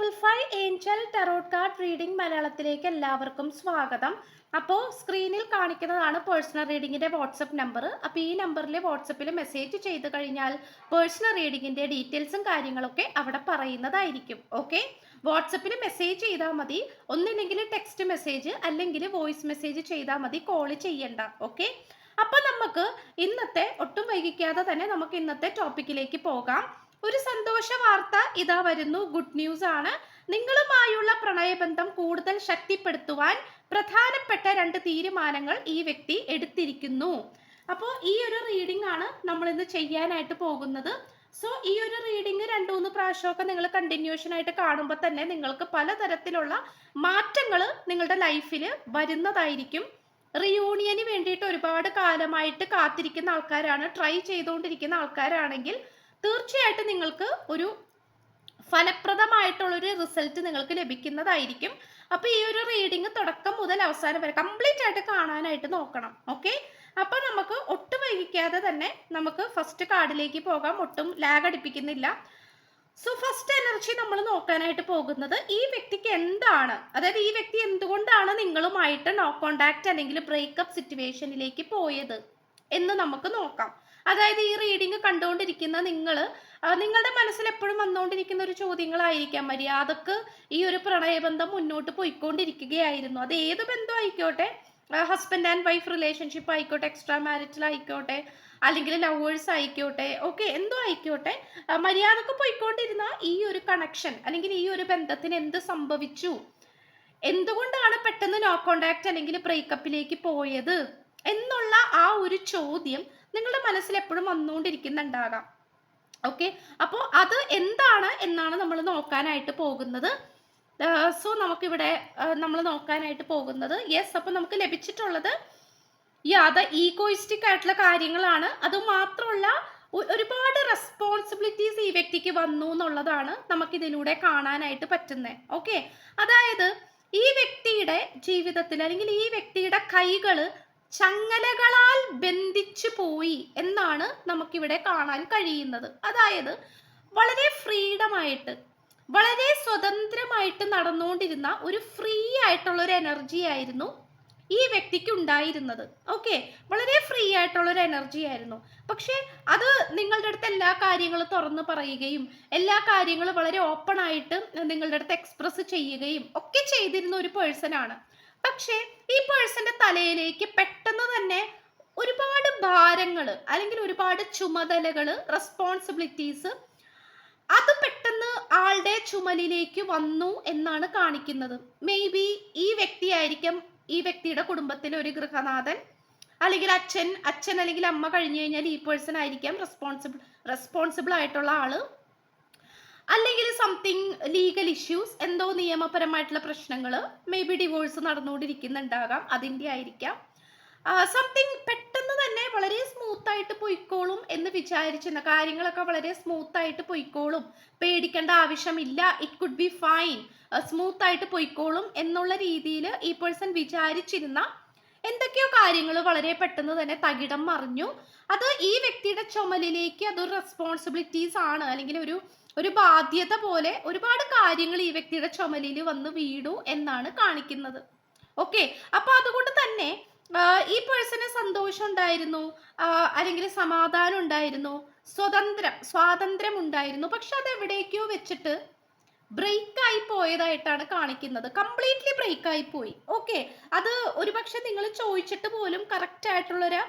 Triple five angel tarot card reading മലയാളത്തിലേക്ക് എല്ലാവർക്കും സ്വാഗതം. അപ്പോൾ സ്ക്രീനിൽ കാണിക്കുന്നതാണ് പേഴ്സണൽ റീഡിങ്ങിന്റെ വാട്സപ്പ് നമ്പർ അപ്പോൾ ഈ നമ്പറിൽ വാട്സപ്പിൽ മെസ്സേജ് ചെയ്ത് കഴിഞ്ഞാൽ പേഴ്സണൽ റീഡിങ്ങിന്റെ ഡീറ്റെയിൽസും കാര്യങ്ങളൊക്കെ അവിടെ പറയുന്നതായിരിക്കും. ഓക്കെ വാട്സപ്പിൽ മെസ്സേജ് ചെയ്താൽ മതി. ഒന്നില്ലെങ്കിൽ ടെക്സ്റ്റ് മെസ്സേജ് അല്ലെങ്കിൽ വോയിസ് മെസ്സേജ് ചെയ്താൽ മതി. കോൾ ചെയ്യണ്ട. ഓക്കെ അപ്പോൾ നമുക്ക് ഇന്നത്തെ ഒട്ടും വൈകിക്കാതെ തന്നെ നമുക്ക് ഇന്നത്തെ ടോപ്പിക്കിലേക്ക് പോകാം. ഒരു സന്തോഷ വാർത്ത ഇതാ വരുന്നു. ഗുഡ് ന്യൂസ് ആണ്. നിങ്ങളുമായുള്ള പ്രണയബന്ധം കൂടുതൽ ശക്തിപ്പെടുത്തുവാൻ പ്രധാനപ്പെട്ട രണ്ട് തീരുമാനങ്ങൾ ഈ വ്യക്തി എടുത്തിരിക്കുന്നു. അപ്പോൾ ഈ ഒരു റീഡിംഗ് ആണ് നമ്മൾ ഇന്ന് ചെയ്യാനായിട്ട് പോകുന്നത്. സോ ഈ ഒരു റീഡിംഗ് രണ്ടു മൂന്ന് പ്രാവശ്യമൊക്കെ നിങ്ങൾ കണ്ടിന്യൂഷൻ ആയിട്ട് കാണുമ്പോൾ തന്നെ നിങ്ങൾക്ക് പലതരത്തിലുള്ള മാറ്റങ്ങൾ നിങ്ങളുടെ ലൈഫിൽ വരുന്നതായിരിക്കും. റിയൂണിയന് വേണ്ടിയിട്ട് ഒരുപാട് കാലമായിട്ട് കാത്തിരിക്കുന്ന ആൾക്കാരാണ് ട്രൈ ചെയ്തുകൊണ്ടിരിക്കുന്ന ആൾക്കാരാണെങ്കിൽ തീർച്ചയായിട്ടും നിങ്ങൾക്ക് ഒരു ഫലപ്രദമായിട്ടുള്ളൊരു റിസൾട്ട് നിങ്ങൾക്ക് ലഭിക്കുന്നതായിരിക്കും. അപ്പോൾ ഈ ഒരു റീഡിങ് തുടക്കം മുതൽ അവസാനം വരെ കംപ്ലീറ്റ് ആയിട്ട് കാണാനായിട്ട് നോക്കണം. ഓക്കെ അപ്പൊ നമുക്ക് ഒട്ടും വൈകിക്കാതെ തന്നെ നമുക്ക് ഫസ്റ്റ് കാർഡിലേക്ക് പോകാം. ഒട്ടും ലാഗ് അടിപ്പിക്കുന്നില്ല. സോ ഫസ്റ്റ് എനർജി നമ്മൾ നോക്കാനായിട്ട് പോകുന്നത് ഈ വ്യക്തിക്ക് എന്താണ്? അതായത് ഈ വ്യക്തി എന്തുകൊണ്ടാണ് നിങ്ങളുമായിട്ട് നോ കോണ്ടാക്ട് അല്ലെങ്കിൽ ബ്രേക്കപ്പ് സിറ്റുവേഷനിലേക്ക് പോയത് എന്ന് നമുക്ക് നോക്കാം. അതായത് ഈ റീഡിംഗ് കണ്ടുകൊണ്ടിരിക്കുന്ന നിങ്ങൾ നിങ്ങളുടെ മനസ്സിൽ എപ്പോഴും വന്നുകൊണ്ടിരിക്കുന്ന ഒരു ചോദ്യങ്ങളായിരിക്കാം മര്യാദയ്ക്ക് ഈ ഒരു പ്രണയബന്ധം മുന്നോട്ട് പോയിക്കൊണ്ടിരിക്കുകയായിരുന്നു. അത് ഏത് ബന്ധം ആയിക്കോട്ടെ? ഹസ്ബൻഡ് ആൻഡ് വൈഫ് റിലേഷൻഷിപ്പ് ആയിക്കോട്ടെ എക്സ്ട്രാ മാരിറ്റൽ ആയിക്കോട്ടെ അല്ലെങ്കിൽ ലവേഴ്സ് ആയിക്കോട്ടെ ഓക്കെ എന്തോ ആയിക്കോട്ടെ. മര്യാദയ്ക്ക് പോയിക്കൊണ്ടിരുന്ന ഈ ഒരു കണക്ഷൻ അല്ലെങ്കിൽ ഈ ഒരു ബന്ധത്തിന് എന്ത് സംഭവിച്ചു? എന്തുകൊണ്ടാണ് പെട്ടെന്ന് നോ കോണ്ടാക്ട് അല്ലെങ്കിൽ ബ്രേക്കപ്പിലേക്ക് പോയത്? എന്നുള്ള ആ ഒരു ചോദ്യം നിങ്ങളുടെ മനസ്സിൽ എപ്പോഴും വന്നുകൊണ്ടിരിക്കുന്നുണ്ടാകാം. ഓക്കെ അപ്പോൾ അത് എന്താണ് എന്നാണ് നമ്മൾ നോക്കാനായിട്ട് പോകുന്നത്. സോ നമുക്കിവിടെ നമ്മൾ നോക്കാനായിട്ട് പോകുന്നത് യെസ് അപ്പോൾ നമുക്ക് ലഭിച്ചിട്ടുള്ളത് യാ അത് ഈഗോയിസ്റ്റിക് ആയിട്ടുള്ള കാര്യങ്ങളാണ്. അത് മാത്രമല്ല ഒരുപാട് റെസ്പോൺസിബിലിറ്റീസ് ഈ വ്യക്തിക്ക് വന്നു എന്നുള്ളതാണ് നമുക്കിതിലൂടെ കാണാനായിട്ട് പറ്റുന്നത് ഓക്കെ അതായത് ഈ വ്യക്തിയുടെ ജീവിതത്തിൽ അല്ലെങ്കിൽ ഈ വ്യക്തിയുടെ കൈകൾ ചങ്ങലകളാൽ ബന്ധിച്ചു പോയി എന്നാണ് നമുക്കിവിടെ കാണാൻ കഴിയുന്നത്. അതായത് വളരെ ഫ്രീഡമായിട്ട് വളരെ സ്വതന്ത്രമായിട്ട് നടന്നുകൊണ്ടിരുന്ന ഒരു ഫ്രീ ആയിട്ടുള്ള ഒരു എനർജി ആയിരുന്നു ഈ വ്യക്തിക്ക് ഉണ്ടായിരുന്നത്. ഓക്കെ വളരെ ഫ്രീ ആയിട്ടുള്ള ഒരു എനർജി ആയിരുന്നു. പക്ഷെ അത് നിങ്ങളുടെ അടുത്ത് എല്ലാ കാര്യങ്ങളും തുറന്ന് പറയുകയും എല്ലാ കാര്യങ്ങളും വളരെ ഓപ്പൺ ആയിട്ട് നിങ്ങളുടെ അടുത്ത് എക്സ്പ്രസ് ചെയ്യുകയും ഒക്കെ ചെയ്തിരുന്ന ഒരു പേഴ്സൺ ആണ്. പക്ഷേ ഈ പേഴ്സന്റെ തലയിലേക്ക് പെട്ടെന്ന് തന്നെ ഒരുപാട് ഭാരങ്ങൾ അല്ലെങ്കിൽ ഒരുപാട് ചുമതലകൾ റെസ്പോൺസിബിലിറ്റീസ് അത് പെട്ടെന്ന് ആളുടെ ചുമലിലേക്ക് വന്നു എന്നാണ് കാണിക്കുന്നത്. മേ ബി ഈ വ്യക്തിയായിരിക്കും ഈ വ്യക്തിയുടെ കുടുംബത്തിലെ ഒരു ഗൃഹനാഥൻ അല്ലെങ്കിൽ അച്ഛൻ അച്ഛൻ അല്ലെങ്കിൽ അമ്മ കഴിഞ്ഞു കഴിഞ്ഞാൽ ഈ പേഴ്സൺ ആയിരിക്കാം റെസ്പോൺസിബിൾ റെസ്പോൺസിബിൾ ആയിട്ടുള്ള ആൾ. അല്ലെങ്കിൽ സംതിങ് ലീഗൽ ഇഷ്യൂസ് എന്തോ നിയമപരമായിട്ടുള്ള പ്രശ്നങ്ങൾ മേ ബി ഡിവോഴ്സ് നടന്നുകൊണ്ടിരിക്കുന്നുണ്ടാകാം അതിന്റെ ആയിരിക്കാം. സംതിങ് പെട്ടെന്ന് തന്നെ വളരെ സ്മൂത്ത് ആയിട്ട് പൊയ്ക്കോളും എന്ന് വിചാരിച്ചിരുന്ന കാര്യങ്ങളൊക്കെ വളരെ സ്മൂത്ത് ആയിട്ട് പൊയ്ക്കോളും. പേടിക്കേണ്ട ആവശ്യമില്ല it could be fine smooth ആയിട്ട് പൊയ്ക്കോളും എന്നുള്ള രീതിയിൽ ഈ പേഴ്സൺ വിചാരിച്ചിരുന്ന എന്തൊക്കെയോ കാര്യങ്ങൾ വളരെ പെട്ടെന്ന് തന്നെ തകിടം മറിഞ്ഞു. അത് ഈ വ്യക്തിയുടെ ചുമലിലേക്ക് അതൊരു റെസ്പോൺസിബിലിറ്റീസ് ആണ്. അല്ലെങ്കിൽ ഒരു ഒരു ബാധ്യത പോലെ ഒരുപാട് കാര്യങ്ങൾ ഈ വ്യക്തിയുടെ ചുമലിൽ വന്ന് വീടു എന്നാണ് കാണിക്കുന്നത്. ഓക്കെ അപ്പൊ അതുകൊണ്ട് തന്നെ ഈ പേഴ്സന് സന്തോഷം ഉണ്ടായിരുന്നു അല്ലെങ്കിൽ സമാധാനം ഉണ്ടായിരുന്നു സ്വതന്ത്രം സ്വാതന്ത്ര്യം ഉണ്ടായിരുന്നു. പക്ഷെ അത് എവിടേക്കോ വെച്ചിട്ട് ബ്രേക്ക് ആയി പോയതായിട്ടാണ് കാണിക്കുന്നത്. കംപ്ലീറ്റ്ലി ബ്രേക്ക് ആയി പോയി. ഓക്കെ അത് ഒരുപക്ഷെ നിങ്ങൾ ചോദിച്ചിട്ട് പോലും കറക്റ്റ് ആയിട്ടുള്ളൊരു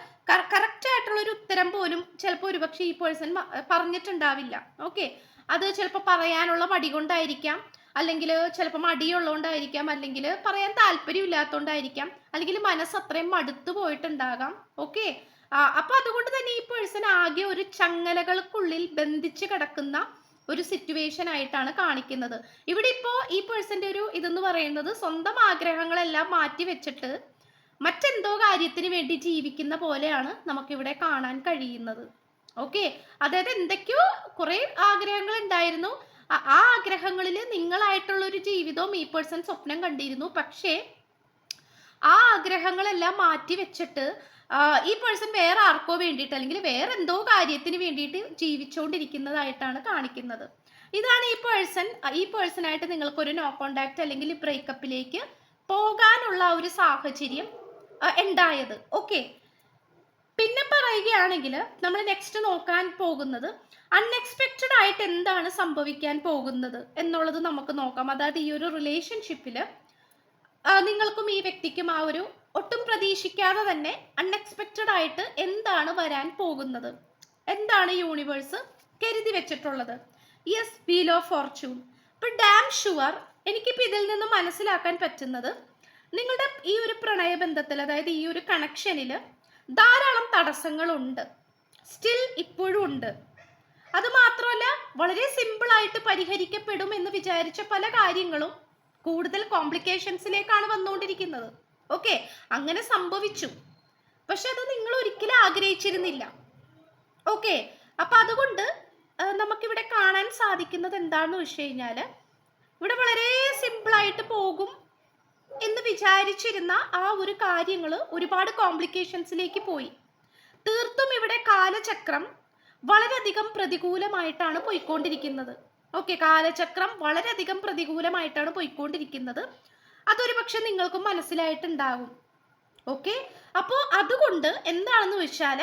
കറക്റ്റ് ആയിട്ടുള്ളൊരു ഉത്തരം പോലും ചിലപ്പോൾ ഒരുപക്ഷെ ഈ പേഴ്സൺ പറഞ്ഞിട്ടുണ്ടാവില്ല. ഓക്കെ അത് ചിലപ്പോൾ പറയാനുള്ള മടി കൊണ്ടായിരിക്കാം. അല്ലെങ്കിൽ ചിലപ്പോൾ മടിയുള്ളതുകൊണ്ടായിരിക്കാം അല്ലെങ്കിൽ പറയാൻ താല്പര്യമില്ലാത്തതുകൊണ്ടായിരിക്കാം അല്ലെങ്കിൽ മനസ്സ് അത്രയും മടുത്തു പോയിട്ടുണ്ടാകാം. ഓക്കെ? അപ്പൊ അതുകൊണ്ട് തന്നെ ഈ പേഴ്സൺ ആകെ ഒരു ചങ്ങലകൾക്കുള്ളിൽ ബന്ധിച്ച് കിടക്കുന്ന ഒരു സിറ്റുവേഷൻ ആയിട്ടാണ് കാണിക്കുന്നത്. ഇവിടെ ഇപ്പോ ഈ പേഴ്സന്റെ ഒരു ഇതെന്ന് പറയുന്നത് സ്വന്തം ആഗ്രഹങ്ങളെല്ലാം മാറ്റി വെച്ചിട്ട് മറ്റെന്തോ കാര്യത്തിന് വേണ്ടി ജീവിക്കുന്ന പോലെയാണ് നമുക്കിവിടെ കാണാൻ കഴിയുന്നത്. ഓക്കെ അതായത് എന്തൊക്കെയോ കുറെ ആഗ്രഹങ്ങൾ ഉണ്ടായിരുന്നു ആ- ആഗ്രഹങ്ങളിൽ നിങ്ങളായിട്ടുള്ള ഒരു ജീവിതവും ഈ പേഴ്സൺ സ്വപ്നം കണ്ടിരുന്നു. പക്ഷേ ആ ആഗ്രഹങ്ങളെല്ലാം മാറ്റി വെച്ചിട്ട് ഈ പേഴ്സൺ വേറെ ആർക്കോ വേണ്ടിയിട്ട് അല്ലെങ്കിൽ വേറെ എന്തോ കാര്യത്തിന് വേണ്ടിയിട്ട് ജീവിച്ചുകൊണ്ടിരിക്കുന്നതായിട്ടാണ് കാണിക്കുന്നത്. ഇതാണ് ഈ പേഴ്സൺ ഈ പേഴ്സണായിട്ട് നിങ്ങൾക്കൊരു നോ കോണ്ടാക്ട് അല്ലെങ്കിൽ ബ്രേക്കപ്പിലേക്ക് പോകാനുള്ള ഒരു സാഹചര്യം ഉണ്ടായത്. ഓക്കെ പിന്നെ പറയുകയാണെങ്കിൽ നമ്മൾ നെക്സ്റ്റ് നോക്കാൻ പോകുന്നത് അൺഎക്സ്പെക്റ്റഡ് ആയിട്ട് എന്താണ് സംഭവിക്കാൻ പോകുന്നത് എന്നുള്ളത് നമുക്ക് നോക്കാം. അതായത് ഈ ഒരു റിലേഷൻഷിപ്പിൽ നിങ്ങൾക്കും ഈ വ്യക്തിക്കും ആ ഒരു ഒട്ടും പ്രതീക്ഷിക്കാതെ തന്നെ അൺഎക്സ്പെക്റ്റഡ് ആയിട്ട് എന്താണ് വരാൻ പോകുന്നത്? എന്താണ് യൂണിവേഴ്സ് കരുതി വെച്ചിട്ടുള്ളത്? യെസ് വീൽ ഓഫ് ഫോർച്യൂൺ ഇപ്പൊ ഡാം ഷുവർ എനിക്കിപ്പോൾ ഇതിൽ നിന്ന് മനസ്സിലാക്കാൻ പറ്റുന്നത് നിങ്ങളുടെ ഈ ഒരു പ്രണയബന്ധത്തിൽ അതായത് ഈ ഒരു കണക്ഷനിൽ ധാരാളം തടസ്സങ്ങളുണ്ട്. സ്റ്റിൽ ഇപ്പോഴും ഉണ്ട്. അത് മാത്രമല്ല വളരെ സിമ്പിൾ ആയിട്ട് പരിഹരിക്കപ്പെടും എന്ന് വിചാരിച്ച പല കാര്യങ്ങളും കൂടുതൽ കോംപ്ലിക്കേഷൻസിലേക്കാണ് വന്നുകൊണ്ടിരിക്കുന്നത്. ഓക്കെ അങ്ങനെ സംഭവിച്ചു. പക്ഷെ അത് നിങ്ങൾ ഒരിക്കലും ആഗ്രഹിച്ചിരുന്നില്ല. ഓക്കെ അപ്പൊ അതുകൊണ്ട് നമുക്കിവിടെ കാണാൻ സാധിക്കുന്നത് എന്താണെന്ന് വെച്ച് കഴിഞ്ഞാൽ ഇവിടെ വളരെ സിമ്പിൾ ആയിട്ട് പോകും എന്ന് വിചാരിച്ചിരുന്ന ആ ഒരു കാര്യങ്ങൾ ഒരുപാട് കോംപ്ലിക്കേഷൻസിലേക്ക് പോയി. തീർത്തും ഇവിടെ കാലചക്രം വളരെയധികം പ്രതികൂലമായിട്ടാണ് പോയിക്കൊണ്ടിരിക്കുന്നത്. ഓക്കെ കാലചക്രം വളരെയധികം പ്രതികൂലമായിട്ടാണ് പോയിക്കൊണ്ടിരിക്കുന്നത്. അതൊരു പക്ഷെ നിങ്ങൾക്കും മനസ്സിലായിട്ടുണ്ടാകും. ഓക്കെ അപ്പോൾ അതുകൊണ്ട് എന്താണെന്ന് വെച്ചാൽ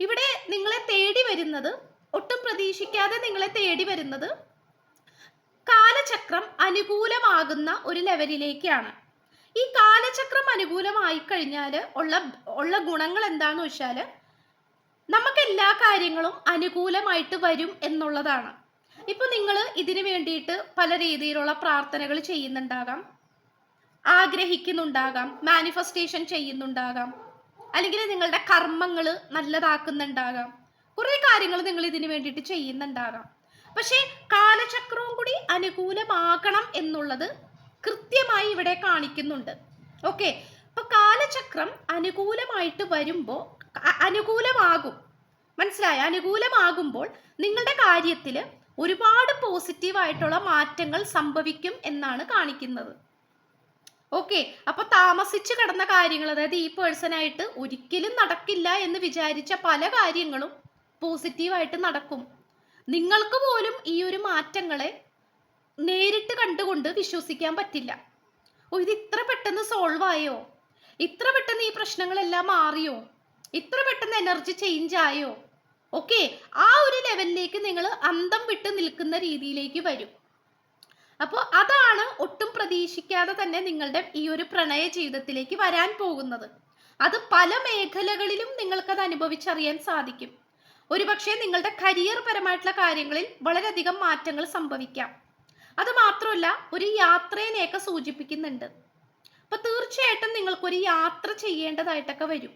ഇവിടെ നിങ്ങളെ തേടി വരുന്നത് ഒട്ടും പ്രതീക്ഷിക്കാതെ നിങ്ങളെ തേടി വരുന്നത് കാലചക്രം അനുകൂലമാകുന്ന ഒരു ലെവലിലേക്കാണ് ഈ കാലചക്രം അനുകൂലമായി കഴിഞ്ഞാൽ ഉള്ള ഉള്ള ഗുണങ്ങൾ എന്താന്ന് വെച്ചാൽ നമുക്ക് എല്ലാ കാര്യങ്ങളും അനുകൂലമായിട്ട് വരും എന്നുള്ളതാണ്. ഇപ്പൊ നിങ്ങൾ ഇതിനു വേണ്ടിയിട്ട് പല രീതിയിലുള്ള പ്രാർത്ഥനകൾ ചെയ്യുന്നുണ്ടാകാം. ആഗ്രഹിക്കുന്നുണ്ടാകാം മാനിഫെസ്റ്റേഷൻ ചെയ്യുന്നുണ്ടാകാം. അല്ലെങ്കിൽ നിങ്ങളുടെ കർമ്മങ്ങൾ നല്ലതാക്കുന്നുണ്ടാകാം. കുറെ കാര്യങ്ങൾ നിങ്ങൾ ഇതിനു വേണ്ടിയിട്ട് ചെയ്യുന്നുണ്ടാകാം. പക്ഷേ കാലചക്രവും കൂടി അനുകൂലമാകണം എന്നുള്ളത് കൃത്യമായി ഇവിടെ കാണിക്കുന്നുണ്ട്. ഓക്കെ അപ്പൊ കാലചക്രം അനുകൂലമായിട്ട് വരുമ്പോൾ അനുകൂലമാകും. മനസ്സിലായ? അനുകൂലമാകുമ്പോൾ നിങ്ങളുടെ കാര്യത്തിൽ ഒരുപാട് പോസിറ്റീവായിട്ടുള്ള മാറ്റങ്ങൾ സംഭവിക്കും എന്നാണ് കാണിക്കുന്നത്. ഓക്കെ അപ്പൊ താമസിച്ച് കിടന്ന കാര്യങ്ങൾ അതായത് ഈ പേഴ്സണായിട്ട് ഒരിക്കലും നടക്കില്ല എന്ന് വിചാരിച്ച പല കാര്യങ്ങളും പോസിറ്റീവായിട്ട് നടക്കും. നിങ്ങൾക്ക് പോലും ഈ ഒരു മാറ്റങ്ങളെ നേരിട്ട് കണ്ടുകൊണ്ട് വിശ്വസിക്കാൻ പറ്റില്ല. ഓ ഇത് ഇത്ര പെട്ടെന്ന് സോൾവ് ആയോ? ഇത്ര പെട്ടെന്ന് ഈ പ്രശ്നങ്ങളെല്ലാം മാറിയോ? ഇത്ര പെട്ടെന്ന് എനർജി ചേഞ്ച് ആയോ? ഓക്കെ ആ ഒരു ലെവലിലേക്ക് നിങ്ങൾ അന്തം വിട്ട് നിൽക്കുന്ന രീതിയിലേക്ക് വരും. അപ്പോൾ അതാണ് ഒട്ടും പ്രതീക്ഷിക്കാതെ തന്നെ നിങ്ങളുടെ ഈ ഒരു പ്രണയ ജീവിതത്തിലേക്ക് വരാൻ പോകുന്നത്. അത് പല മേഖലകളിലും നിങ്ങൾക്കത് അനുഭവിച്ചറിയാൻ സാധിക്കും. ഒരുപക്ഷെ നിങ്ങളുടെ കരിയർ പരമായിട്ടുള്ള കാര്യങ്ങളിൽ വളരെയധികം മാറ്റങ്ങൾ സംഭവിക്കാം. അത് മാത്രമല്ല ഒരു യാത്രേനെയൊക്കെ സൂചിപ്പിക്കുന്നുണ്ട്. അപ്പൊ തീർച്ചയായിട്ടും നിങ്ങൾക്കൊരു യാത്ര ചെയ്യേണ്ടതായിട്ടൊക്കെ വരും.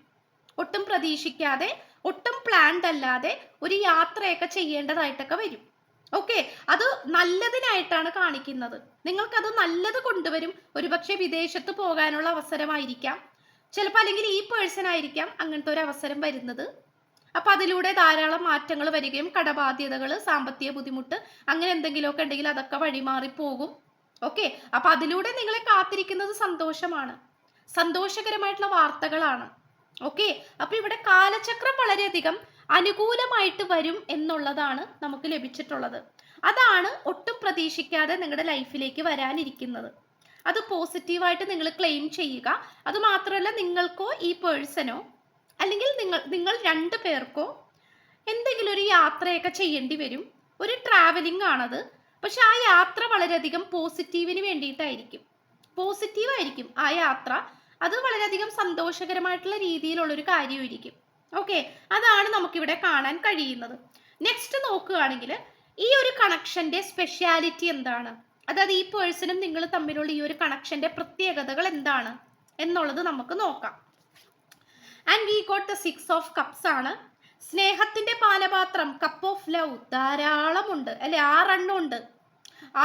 ഒട്ടും പ്രതീക്ഷിക്കാതെ ഒട്ടും പ്ലാൻഡ് അല്ലാതെ ഒരു യാത്രയൊക്കെ ചെയ്യേണ്ടതായിട്ടൊക്കെ വരും. ഓക്കെ അത് നല്ലതിനായിട്ടാണ് കാണിക്കുന്നത്. നിങ്ങൾക്കത് നല്ലത് കൊണ്ടുവരും. ഒരുപക്ഷെ വിദേശത്ത് പോകാനുള്ള അവസരമായിരിക്കാം. ചിലപ്പോൾ അല്ലെങ്കിൽ ഈ പേഴ്സൺ ആയിരിക്കാം അങ്ങനത്തെ ഒരു അവസരം വരുന്നത്. അപ്പൊ അതിലൂടെ ധാരാളം മാറ്റങ്ങൾ വരികയും കടബാധ്യതകൾ സാമ്പത്തിക ബുദ്ധിമുട്ട് അങ്ങനെ എന്തെങ്കിലുമൊക്കെ ഉണ്ടെങ്കിൽ അതൊക്കെ വഴിമാറി പോകും. ഓക്കെ? അപ്പൊ അതിലൂടെ നിങ്ങളെ കാത്തിരിക്കുന്നത് സന്തോഷമാണ്. സന്തോഷകരമായിട്ടുള്ള വാർത്തകളാണ്. ഓക്കെ? അപ്പൊ ഇവിടെ കാലചക്രം വളരെയധികം അനുകൂലമായിട്ട് വരും എന്നുള്ളതാണ് നമുക്ക് ലഭിച്ചിട്ടുള്ളത്. അതാണ് ഒട്ടും പ്രതീക്ഷിക്കാതെ നിങ്ങളുടെ ലൈഫിലേക്ക് വരാനിരിക്കുന്നത്. അത് പോസിറ്റീവായിട്ട് നിങ്ങൾ ക്ലെയിം ചെയ്യുക. അത് മാത്രമല്ല നിങ്ങൾക്കോ ഈ പേഴ്സണോ അല്ലെങ്കിൽ നിങ്ങൾ നിങ്ങൾ രണ്ട് പേർക്കോ എന്തെങ്കിലും ഒരു യാത്രയൊക്കെ ചെയ്യേണ്ടി വരും. ഒരു ട്രാവലിംഗ് ആണത്. പക്ഷെ ആ യാത്ര വളരെയധികം പോസിറ്റീവിന് വേണ്ടിയിട്ടായിരിക്കും. പോസിറ്റീവ് ആയിരിക്കും ആ യാത്ര. അത് വളരെയധികം സന്തോഷകരമായിട്ടുള്ള രീതിയിലുള്ള ഒരു കാര്യമായിരിക്കും. ഓക്കെ അതാണ് നമുക്കിവിടെ കാണാൻ കഴിയുന്നത്. നെക്സ്റ്റ് നോക്കുകയാണെങ്കിൽ ഈ ഒരു കണക്ഷന്റെ സ്പെഷ്യാലിറ്റി എന്താണ്? അതായത് ഈ പേഴ്സണും നിങ്ങൾ തമ്മിലുള്ള ഈ ഒരു കണക്ഷന്റെ പ്രത്യേകതകൾ എന്താണ്? എന്നുള്ളത് നമുക്ക് നോക്കാം. And we got the six of cups ആണ്. സ്നേഹത്തിന്റെ പാനപാത്രം കപ്പ് ഓഫ് ലവ് ധാരാളമുണ്ട്. അല്ലെ? ആറെണ്ണം ഉണ്ട്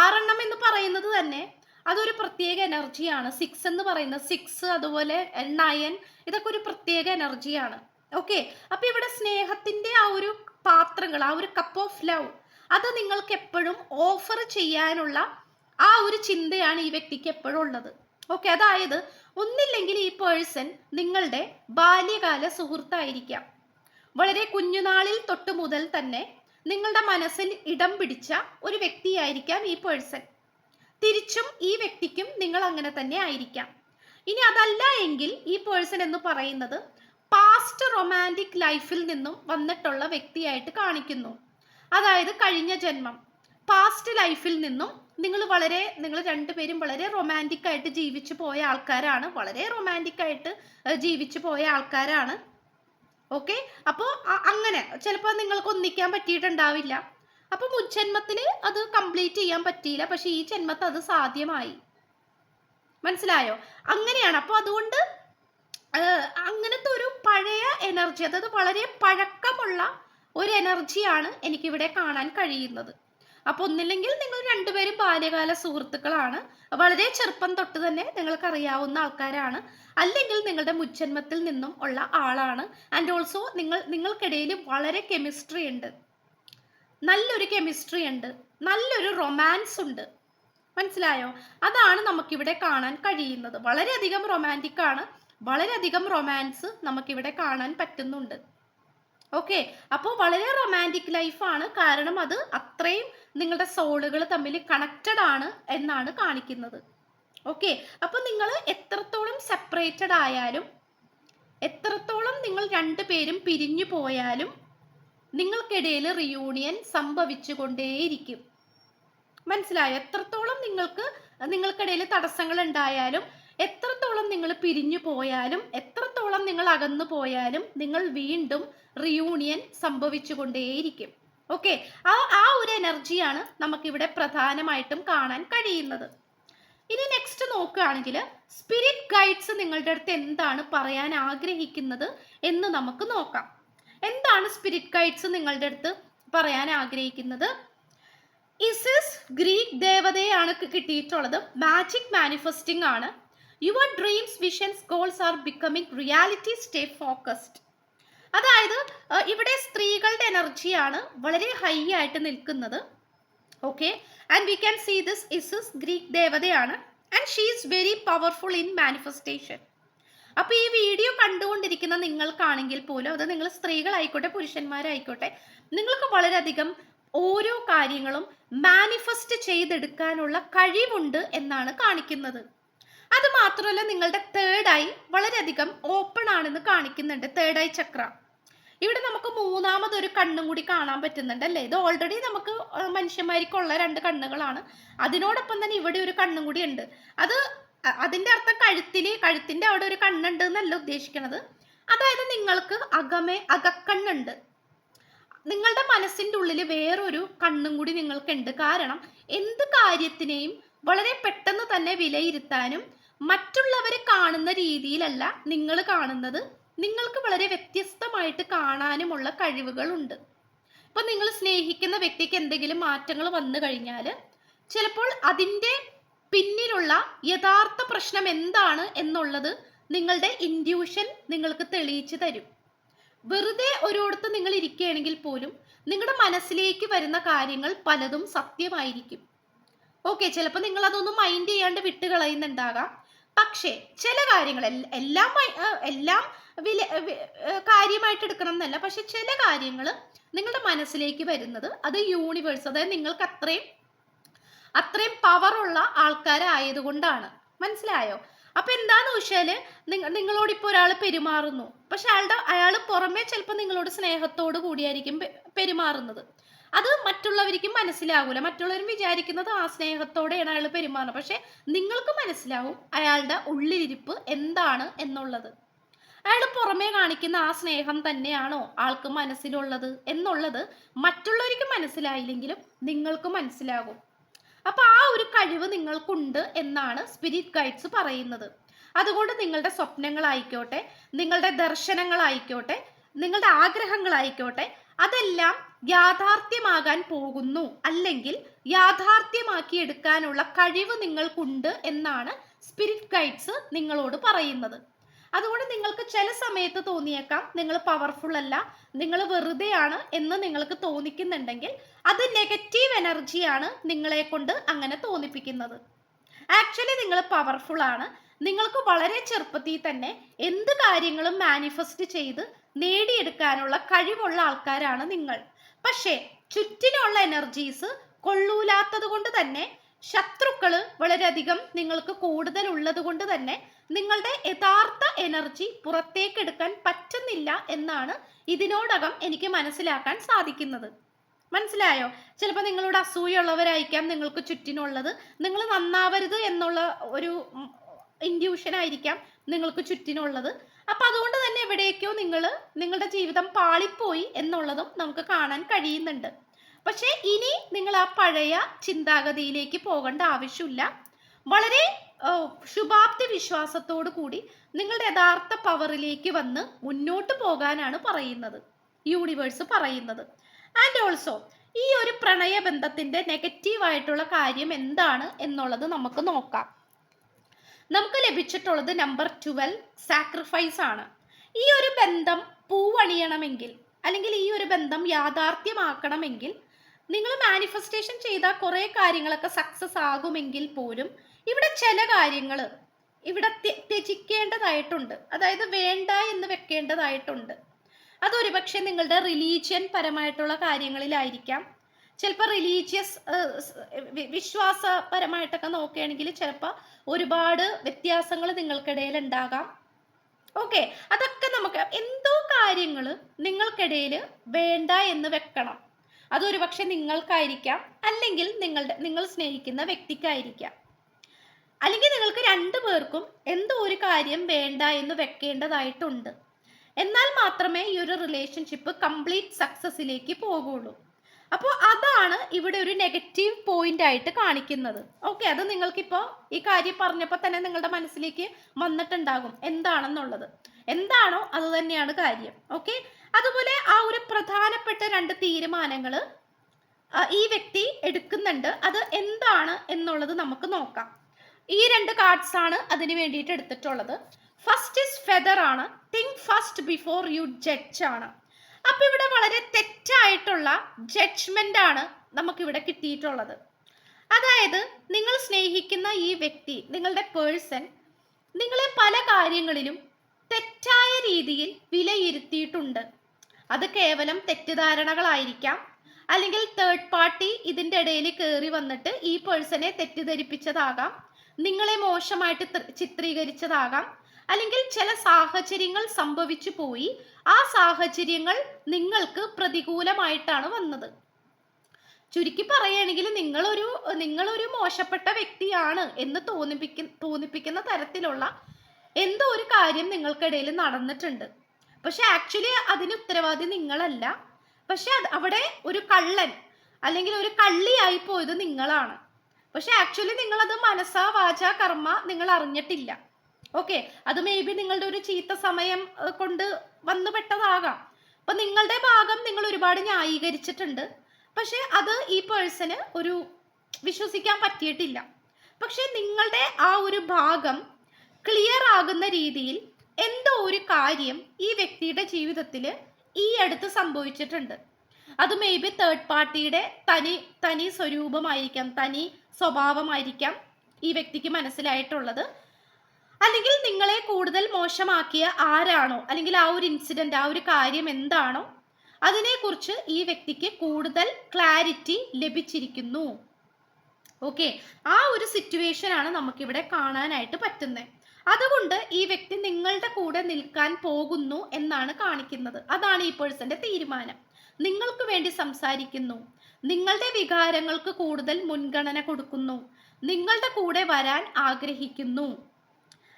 ആറെണ്ണം എന്ന് പറയുന്നത് തന്നെ അതൊരു പ്രത്യേക എനർജിയാണ് സിക്സ് എന്ന് പറയുന്നത് സിക്സ് അതുപോലെ നയൻ ഇതൊക്കെ ഒരു പ്രത്യേക എനർജിയാണ് ഓക്കെ അപ്പൊ ഇവിടെ സ്നേഹത്തിന്റെ ആ ഒരു പാത്രങ്ങൾ ആ ഒരു കപ്പ് ഓഫ് ലവ് അത് നിങ്ങൾക്ക് എപ്പോഴും ഓഫർ ചെയ്യാനുള്ള ആ ഒരു ചിന്തയാണ് ഈ വ്യക്തിക്ക് എപ്പോഴും ഉള്ളത്. ഓക്കെ അതായത് ഒന്നില്ലെങ്കിൽ ഈ പേഴ്സൺ നിങ്ങളുടെ ബാല്യകാല സുഹൃത്തായിരിക്കാം. വളരെ കുഞ്ഞുനാളിൽ തൊട്ട് മുതൽ തന്നെ നിങ്ങളുടെ മനസ്സിൽ ഇടം പിടിച്ച ഒരു വ്യക്തിയായിരിക്കാം ഈ പേഴ്സൺ തിരിച്ചും ഈ വ്യക്തിക്കും നിങ്ങൾ അങ്ങനെ തന്നെ ആയിരിക്കാം. ഇനി അതല്ല എങ്കിൽ ഈ പേഴ്സൺ എന്ന് പറയുന്നത് പാസ്റ്റ് റൊമാന്റിക് ലൈഫിൽ നിന്നും വന്നിട്ടുള്ള വ്യക്തിയായിട്ട് കാണിക്കുന്നു. അതായത് കഴിഞ്ഞ ജന്മം. പാസ്റ്റ് ലൈഫിൽ നിന്നും നിങ്ങൾ വളരെ നിങ്ങൾ രണ്ടുപേരും വളരെ റൊമാന്റിക് ആയിട്ട് ജീവിച്ചു പോയ ആൾക്കാരാണ്. വളരെ റൊമാന്റിക് ആയിട്ട് ജീവിച്ചു പോയ ആൾക്കാരാണ്. ഓക്കെ അപ്പോൾ അങ്ങനെ. ചിലപ്പോൾ നിങ്ങൾക്ക് ഒന്നിക്കാൻ പറ്റിയിട്ടുണ്ടാവില്ല. അപ്പോൾ മുൻജന്മത്തിൽ അത് കംപ്ലീറ്റ് ചെയ്യാൻ പറ്റിയില്ല. പക്ഷെ ഈ ജന്മത്ത് അത് സാധ്യമായി. മനസ്സിലായോ? അങ്ങനെയാണ്. അപ്പോൾ അതുകൊണ്ട് അങ്ങനത്തെ ഒരു പഴയ എനർജി അതായത് വളരെ പഴക്കമുള്ള ഒരു എനർജിയാണ് എനിക്കിവിടെ കാണാൻ കഴിയുന്നത്. അപ്പൊ ഒന്നില്ലെങ്കിൽ നിങ്ങൾ രണ്ടുപേരും ബാല്യകാല സുഹൃത്തുക്കളാണ്. വളരെ ചെറുപ്പം തൊട്ട് തന്നെ നിങ്ങൾക്ക് അറിയാവുന്ന ആൾക്കാരാണ്. അല്ലെങ്കിൽ നിങ്ങളുടെ മുജ്ജന്മത്തിൽ നിന്നും ഉള്ള ആളാണ്. ആൻഡ് ഓൾസോ നിങ്ങൾ നിങ്ങൾക്കിടയിൽ വളരെ കെമിസ്ട്രി ഉണ്ട്. നല്ലൊരു കെമിസ്ട്രി ഉണ്ട്. നല്ലൊരു റൊമാൻസ് ഉണ്ട്. മനസ്സിലായോ? അതാണ് നമുക്കിവിടെ കാണാൻ കഴിയുന്നത്. വളരെയധികം റൊമാന്റിക് ആണ്. വളരെയധികം റൊമാൻസ് നമുക്കിവിടെ കാണാൻ പറ്റുന്നുണ്ട്. ഓക്കെ അപ്പോൾ വളരെ റൊമാന്റിക് ലൈഫാണ് കാരണം അത് അത്രയും നിങ്ങളുടെ സോളുകൾ തമ്മിൽ കണക്റ്റഡ് ആണ് എന്നാണ് കാണിക്കുന്നത്. ഓക്കെ അപ്പോൾ നിങ്ങൾ എത്രത്തോളം സെപ്പറേറ്റഡ് ആയാലും എത്രത്തോളം നിങ്ങൾ രണ്ടുപേരും പിരിഞ്ഞു പോയാലും നിങ്ങൾക്കിടയിൽ റിയൂണിയൻ സംഭവിച്ചുകൊണ്ടേയിരിക്കും. മനസ്സിലായോ? എത്രത്തോളം നിങ്ങൾക്ക് നിങ്ങൾക്കിടയിൽ തടസ്സങ്ങൾ ഉണ്ടായാലും എത്രത്തോളം നിങ്ങൾ പിരിഞ്ഞു പോയാലും എത്രത്തോളം നിങ്ങൾ അകന്നു പോയാലും നിങ്ങൾ വീണ്ടും റിയൂണിയൻ സംഭവിച്ചുകൊണ്ടേയിരിക്കും. ഓക്കെ ആ ആ ഒരു എനർജിയാണ് നമുക്കിവിടെ പ്രധാനമായിട്ടും കാണാൻ കഴിയുന്നത്. ഇനി നെക്സ്റ്റ് നോക്കുകയാണെങ്കിൽ സ്പിരിറ്റ് ഗൈഡ്സ് നിങ്ങളുടെ അടുത്ത് എന്താണ് പറയാൻ ആഗ്രഹിക്കുന്നത് എന്ന് നമുക്ക് നോക്കാം. എന്താണ് സ്പിരിറ്റ് ഗൈഡ്സ് നിങ്ങളുടെ അടുത്ത് പറയാൻ ആഗ്രഹിക്കുന്നത്? ഇസിസ് ഗ്രീക്ക് ദേവതയാണ് കിട്ടിയിട്ടുള്ളത്. മാജിക് മാനിഫെസ്റ്റിംഗ് ആണ്. Your dreams visions goals are becoming reality stay focused അതായത് ഇവിടെ സ്ത്രീകളുടെ എനർജിയാണ് വളരെ ഹൈ ആയിട്ട് നിൽക്കുന്നത്. Okay and we can see this Isis Greek ദേവതയാണ്. And she is very powerful in manifestation അപ്പോൾ ഈ വീഡിയോ കണ്ടുകൊണ്ടിരിക്കുന്ന നിങ്ങൾക്കാണെങ്കിൽ പോലും അത് നിങ്ങൾ സ്ത്രീകളായിക്കോട്ടെ പുരുഷന്മാരായിക്കോട്ടെ നിങ്ങൾക്ക് വളരെയധികം ഓരോ കാര്യങ്ങളും മാനിഫെസ്റ്റ് ചെയ്തെടുക്കാനുള്ള കഴിവുണ്ട് എന്നാണ് കാണിക്കുന്നത്. അത് മാത്രമല്ല നിങ്ങളുടെ തേർഡ് ഐ വളരെയധികം ഓപ്പൺ ആണെന്ന് കാണിക്കുന്നുണ്ട് തേർഡ് ഐ ചക്ര ഇവിടെ നമുക്ക് മൂന്നാമതൊരു കണ്ണും കൂടി കാണാൻ പറ്റുന്നുണ്ട് അല്ലേ? ഇത് ഓൾറെഡി നമുക്ക് മനുഷ്യന്മാർക്കുള്ള രണ്ട് കണ്ണുകളാണ്. അതിനോടൊപ്പം തന്നെ ഇവിടെ ഒരു കണ്ണും കൂടി ഉണ്ട്. അത് അതിന്റെ അർത്ഥം കഴുത്തിന് കഴുത്തിന്റെ അവിടെ ഒരു കണ്ണുണ്ട് എന്നല്ല ഉദ്ദേശിക്കുന്നത് അതായത് നിങ്ങൾക്ക് അകമേ അകക്കണ്ണുണ്ട്. നിങ്ങളുടെ മനസ്സിന്റെ ഉള്ളിൽ വേറൊരു കണ്ണും കൂടി നിങ്ങൾക്കുണ്ട്. കാരണം എന്ത് കാര്യത്തിനെയും വളരെ പെട്ടെന്ന് തന്നെ വിലയിരുത്താനും മറ്റുള്ളവർ കാണുന്ന രീതിയിലല്ല നിങ്ങൾ കാണുന്നത്. നിങ്ങൾക്ക് വളരെ വ്യത്യസ്തമായിട്ട് കാണാനുമുള്ള കഴിവുകളുണ്ട്. ഇപ്പൊ നിങ്ങൾ സ്നേഹിക്കുന്ന വ്യക്തിക്ക് എന്തെങ്കിലും മാറ്റങ്ങൾ വന്നു കഴിഞ്ഞാൽ ചിലപ്പോൾ അതിന്റെ പിന്നിലുള്ള യഥാർത്ഥ പ്രശ്നം എന്താണ് എന്നുള്ളത് നിങ്ങളുടെ ഇൻഡ്യൂഷൻ നിങ്ങൾക്ക് തെളിയിച്ചു തരും. വെറുതെ ഒരിടത്ത് നിങ്ങൾ ഇരിക്കുകയാണെങ്കിൽ പോലും നിങ്ങളുടെ മനസ്സിലേക്ക് വരുന്ന കാര്യങ്ങൾ പലതും സത്യമായിരിക്കും. ഓക്കെ ചിലപ്പോൾ നിങ്ങൾ അതൊന്നും മൈൻഡ് ചെയ്യാണ്ട് വിട്ട് കളയുന്നുണ്ടാകാം പക്ഷേ ചില കാര്യങ്ങൾ എല്ലാം എല്ലാം വില കാര്യമായിട്ട് എടുക്കണം എന്നല്ല. പക്ഷെ ചില കാര്യങ്ങൾ നിങ്ങളുടെ മനസ്സിലേക്ക് വരുന്നത് അത് യൂണിവേഴ്സ് അതായത് നിങ്ങൾക്ക് അത്രയും അത്രയും പവറുള്ള ആൾക്കാരായതുകൊണ്ടാണ്. മനസ്സിലായോ? അപ്പൊ എന്താന്ന് വെച്ചാൽ നിങ്ങ നിങ്ങളോട് ഇപ്പൊ ഒരാൾ പെരുമാറുന്നു. പക്ഷെ അയാളുടെ അയാൾ പുറമേ ചിലപ്പോൾ നിങ്ങളോട് സ്നേഹത്തോട് കൂടിയായിരിക്കും പെരുമാറുന്നത്. അത് മറ്റുള്ളവർക്കും മനസ്സിലാകൂല മറ്റുള്ളവരും വിചാരിക്കുന്നത് ആ സ്നേഹത്തോടെയാണ് അയാൾ പെരുമാറുന്നത്. പക്ഷെ നിങ്ങൾക്ക് മനസ്സിലാവും അയാളുടെ ഉള്ളിലിരിപ്പ് എന്താണ് എന്നുള്ളത്. അയാൾ പുറമേ കാണിക്കുന്ന ആ സ്നേഹം തന്നെയാണോ ആൾക്ക് മനസ്സിലുള്ളത് എന്നുള്ളത് മറ്റുള്ളവർക്ക് മനസ്സിലായില്ലെങ്കിലും നിങ്ങൾക്ക് മനസ്സിലാകും. അപ്പൊ ആ ഒരു കഴിവ് നിങ്ങൾക്കുണ്ട് എന്നാണ് സ്പിരിറ്റ് ഗൈഡ്സ് പറയുന്നത്. അതുകൊണ്ട് നിങ്ങളുടെ സ്വപ്നങ്ങളായിക്കോട്ടെ നിങ്ങളുടെ ദർശനങ്ങളായിക്കോട്ടെ നിങ്ങളുടെ ആഗ്രഹങ്ങളായിക്കോട്ടെ അതെല്ലാം യാഥാർത്ഥ്യമാകാൻ പോകുന്നു. അല്ലെങ്കിൽ യാഥാർത്ഥ്യമാക്കി എടുക്കാനുള്ള കഴിവ് നിങ്ങൾക്കുണ്ട് എന്നാണ് സ്പിരിറ്റ് ഗൈഡ്സ് നിങ്ങളോട് പറയുന്നത്. അതുകൊണ്ട് നിങ്ങൾക്ക് ചില സമയത്ത് തോന്നിയേക്കാം നിങ്ങൾ പവർഫുൾ അല്ല നിങ്ങൾ വെറുതെയാണ് എന്ന് നിങ്ങൾക്ക് തോന്നിക്കുന്നുണ്ടെങ്കിൽ അത് നെഗറ്റീവ് എനർജിയാണ് നിങ്ങളെ കൊണ്ട് അങ്ങനെ തോന്നിപ്പിക്കുന്നത്. ആക്ച്വലി നിങ്ങൾ പവർഫുൾ ആണ്. നിങ്ങൾക്ക് വളരെ ചെറുപ്പത്തിൽ തന്നെ എന്ത് കാര്യങ്ങളും മാനിഫെസ്റ്റ് ചെയ്ത് നേടിയെടുക്കാനുള്ള കഴിവുള്ള ആൾക്കാരാണ് നിങ്ങൾ. പക്ഷേ ചുറ്റിനുള്ള എനർജീസ് കൊള്ളൂലാത്തത് കൊണ്ട് തന്നെ ശത്രുക്കൾ വളരെയധികം നിങ്ങൾക്ക് കൂടുതൽ ഉള്ളത് കൊണ്ട് തന്നെ നിങ്ങളുടെ യഥാർത്ഥ എനർജി പുറത്തേക്ക് എടുക്കാൻ പറ്റുന്നില്ല എന്നാണ് ഇതിനോടകം എനിക്ക് മനസ്സിലാക്കാൻ സാധിക്കുന്നത്. മനസ്സിലായോ? ചിലപ്പോൾ നിങ്ങളോട് അസൂയുള്ളവരായിരിക്കാം നിങ്ങൾക്ക് ചുറ്റിനുള്ളത്. നിങ്ങൾ നന്നാവരുത് എന്നുള്ള ഒരു ഇൻഡ്യൂഷൻ ആയിരിക്കാം നിങ്ങൾക്ക് ചുറ്റിനുള്ളത്. അപ്പൊ അതുകൊണ്ട് തന്നെ എവിടേക്കോ നിങ്ങൾ നിങ്ങളുടെ ജീവിതം പാളിപ്പോയി എന്നുള്ളതും നമുക്ക് കാണാൻ കഴിയുന്നുണ്ട്. പക്ഷേ ഇനി നിങ്ങൾ ആ പഴയ ചിന്താഗതിയിലേക്ക് പോകേണ്ട ആവശ്യമില്ല. വളരെ ശുഭാപ്തി വിശ്വാസത്തോടു കൂടി നിങ്ങളുടെ യഥാർത്ഥ പവറിലേക്ക് വന്ന് മുന്നോട്ട് പോകാനാണ് പറയുന്നത്. യൂണിവേഴ്സ് പറയുന്നത്. ആൻഡ് ഓൾസോ ഈ ഒരു പ്രണയബന്ധത്തിന്റെ നെഗറ്റീവ് ആയിട്ടുള്ള കാര്യം എന്താണ് എന്നുള്ളത് നമുക്ക് നോക്കാം. നമുക്ക് ലഭിച്ചിട്ടുള്ളത് നമ്പർ ട്വൽവ് സാക്രിഫൈസ് ആണ്. ഈ ഒരു ബന്ധം പൂവണിയണമെങ്കിൽ അല്ലെങ്കിൽ ഈ ഒരു ബന്ധം യാഥാർത്ഥ്യമാക്കണമെങ്കിൽ നിങ്ങൾ മാനിഫെസ്റ്റേഷൻ ചെയ്ത കുറേ കാര്യങ്ങളൊക്കെ സക്സസ് ആകുമെങ്കിൽ പോലും ഇവിടെ ചില കാര്യങ്ങൾ ഇവിടെ ത്യജിക്കേണ്ടതായിട്ടുണ്ട്. അതായത് വേണ്ട എന്ന് വെക്കേണ്ടതായിട്ടുണ്ട്. അതൊരു പക്ഷെ നിങ്ങളുടെ റിലീജിയൻ പരമായിട്ടുള്ള കാര്യങ്ങളിലായിരിക്കാം. ചിലപ്പോൾ റിലീജിയസ് വിശ്വാസപരമായിട്ടൊക്കെ നോക്കുകയാണെങ്കിൽ ചിലപ്പോൾ ഒരുപാട് വ്യത്യാസങ്ങൾ നിങ്ങൾക്കിടയിൽ ഉണ്ടാകാം. ഓക്കെ അതൊക്കെ നമുക്ക് എന്തോ കാര്യങ്ങൾ നിങ്ങൾക്കിടയിൽ വേണ്ട എന്ന് വെക്കണം. അതൊരു പക്ഷെ നിങ്ങൾക്കായിരിക്കാം. അല്ലെങ്കിൽ നിങ്ങളുടെ നിങ്ങൾ സ്നേഹിക്കുന്ന വ്യക്തിക്കായിരിക്കാം. അല്ലെങ്കിൽ നിങ്ങൾക്ക് രണ്ടു പേർക്കും എന്തോ ഒരു കാര്യം വേണ്ട എന്ന് വെക്കേണ്ടതായിട്ടുണ്ട്. എന്നാൽ മാത്രമേ ഈ ഒരു റിലേഷൻഷിപ്പ് കംപ്ലീറ്റ് സക്സസിലേക്ക് പോകുള്ളൂ. അപ്പോൾ അതാണ് ഇവിടെ ഒരു നെഗറ്റീവ് പോയിന്റ് ആയിട്ട് കാണിക്കുന്നത്. ഓക്കെ അത് നിങ്ങൾക്കിപ്പോൾ ഈ കാര്യം പറഞ്ഞപ്പോൾ തന്നെ നിങ്ങളുടെ മനസ്സിലേക്ക് വന്നിട്ടുണ്ടാകും. എന്താണെന്നുള്ളത്. എന്താണോ അത് തന്നെയാണ് കാര്യം. ഓക്കെ അതുപോലെ ആ ഒരു പ്രധാനപ്പെട്ട രണ്ട് തീരുമാനങ്ങൾ ഈ വ്യക്തി എടുക്കുന്നുണ്ട്. അത് എന്താണ് എന്നുള്ളത് നമുക്ക് നോക്കാം. ഈ രണ്ട് കാർഡ്സ് ആണ് അതിന് വേണ്ടിയിട്ട് എടുത്തിട്ടുള്ളത്. ഫസ്റ്റ് ഇസ് ഫെദർ ആണ്. Think first before you judge ആണ്. അപ്പൊ ഇവിടെ വളരെ തെറ്റായിട്ടുള്ള ജഡ്ജ്മെന്റ് ആണ് നമുക്കിവിടെ കിട്ടിയിട്ടുള്ളത്. അതായത് നിങ്ങൾ സ്നേഹിക്കുന്ന ഈ വ്യക്തി നിങ്ങളുടെ പേഴ്സൺ നിങ്ങളെ പല കാര്യങ്ങളിലും തെറ്റായ രീതിയിൽ വിലയിരുത്തിയിട്ടുണ്ട്. അത് കേവലം തെറ്റിദ്ധാരണകളായിരിക്കാം. അല്ലെങ്കിൽ തേർഡ് പാർട്ടി ഇതിന്റെ ഇടയിൽ കയറി വന്നിട്ട് ഈ പേഴ്സണെ തെറ്റിദ്ധരിപ്പിച്ചതാകാം. നിങ്ങളെ മോശമായിട്ട് ചിത്രീകരിച്ചതാകാം. അല്ലെങ്കിൽ ചില സാഹചര്യങ്ങൾ സംഭവിച്ചു പോയി. ആ സാഹചര്യങ്ങൾ നിങ്ങൾക്ക് പ്രതികൂലമായിട്ടാണ് വന്നത്. ചുരുക്കി പറയുകയാണെങ്കിൽ നിങ്ങളൊരു നിങ്ങളൊരു മോശപ്പെട്ട വ്യക്തിയാണ് എന്ന് തോന്നിപ്പിക്കുന്ന തോന്നിപ്പിക്കുന്ന തരത്തിലുള്ള എന്തോ ഒരു കാര്യം നിങ്ങൾക്കിടയിൽ നടന്നിട്ടുണ്ട്. പക്ഷെ ആക്ച്വലി അതിന് ഉത്തരവാദി നിങ്ങളല്ല. പക്ഷെ അവിടെ ഒരു കള്ളൻ അല്ലെങ്കിൽ ഒരു കള്ളിയായി പോയത് നിങ്ങളാണ്. പക്ഷെ ആക്ച്വലി നിങ്ങളത് മനസ്സാ വാച കർമ്മ നിങ്ങൾ അറിഞ്ഞിട്ടില്ല. ഓക്കെ അത് മേ ബി നിങ്ങളുടെ ഒരു ചീത്ത സമയം കൊണ്ട് വന്നു പെട്ടതാകാം. അപ്പൊ നിങ്ങളുടെ ഭാഗം നിങ്ങൾ ഒരുപാട് ന്യായീകരിച്ചിട്ടുണ്ട്. പക്ഷെ അത് ഈ പേഴ്സന് ഒരു വിശ്വസിക്കാൻ പറ്റിയിട്ടില്ല. പക്ഷെ നിങ്ങളുടെ ആ ഒരു ഭാഗം ക്ലിയർ ആകുന്ന രീതിയിൽ എന്തോ ഒരു കാര്യം ഈ വ്യക്തിയുടെ ജീവിതത്തിൽ ഈ അടുത്ത് സംഭവിച്ചിട്ടുണ്ട്. അത് മേ ബി തേർഡ് പാർട്ടിയുടെ തനി തനി സ്വരൂപമായിരിക്കാം തനി സ്വഭാവമായിരിക്കാം ഈ വ്യക്തിക്ക് മനസ്സിലായിട്ടുള്ളത്. അല്ലെങ്കിൽ നിങ്ങളെ കൂടുതൽ മോശമാക്കിയ ആരാണോ? അല്ലെങ്കിൽ ആ ഒരു ഇൻസിഡന്റ് ആ ഒരു കാര്യം എന്താണോ? അതിനെക്കുറിച്ച് ഈ വ്യക്തിക്ക് കൂടുതൽ ക്ലാരിറ്റി ലഭിച്ചിരിക്കുന്നു. ഓക്കെ ആ ഒരു സിറ്റുവേഷൻ ആണ് നമുക്കിവിടെ കാണാനായിട്ട് പറ്റുന്നത് അതുകൊണ്ട് ഈ വ്യക്തി നിങ്ങളുടെ കൂടെ നിൽക്കാൻ പോകുന്നു എന്നാണ് കാണിക്കുന്നത്. അതാണ് ഈ പേഴ്സന്റെ തീരുമാനം. നിങ്ങൾക്ക് വേണ്ടി സംസാരിക്കുന്നു. നിങ്ങളുടെ വികാരങ്ങൾക്ക് കൂടുതൽ മുൻഗണന കൊടുക്കുന്നു. നിങ്ങളുടെ കൂടെ വരാൻ ആഗ്രഹിക്കുന്നു.